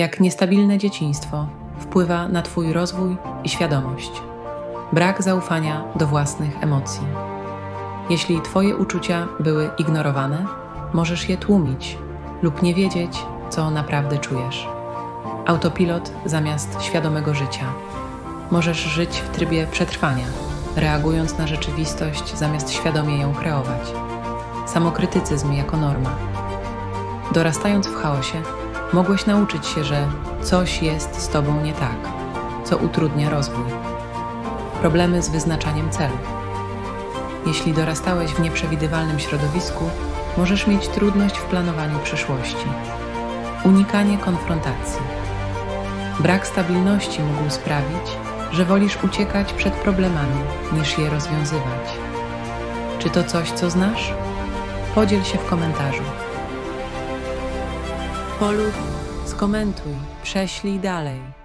jak niestabilne dzieciństwo wpływa na Twój rozwój i świadomość. Brak zaufania do własnych emocji. Jeśli Twoje uczucia były ignorowane, możesz je tłumić lub nie wiedzieć, co naprawdę czujesz. Autopilot zamiast świadomego życia. Możesz żyć w trybie przetrwania, reagując na rzeczywistość zamiast świadomie ją kreować. Samokrytycyzm jako norma. Dorastając w chaosie, mogłeś nauczyć się, że coś jest z tobą nie tak, co utrudnia rozwój. Problemy z wyznaczaniem celu. Jeśli dorastałeś w nieprzewidywalnym środowisku, możesz mieć trudność w planowaniu przyszłości. Unikanie konfrontacji. Brak stabilności mógł sprawić, że wolisz uciekać przed problemami niż je rozwiązywać. Czy to coś, co znasz? Podziel się w komentarzu. Polub, skomentuj, prześlij dalej.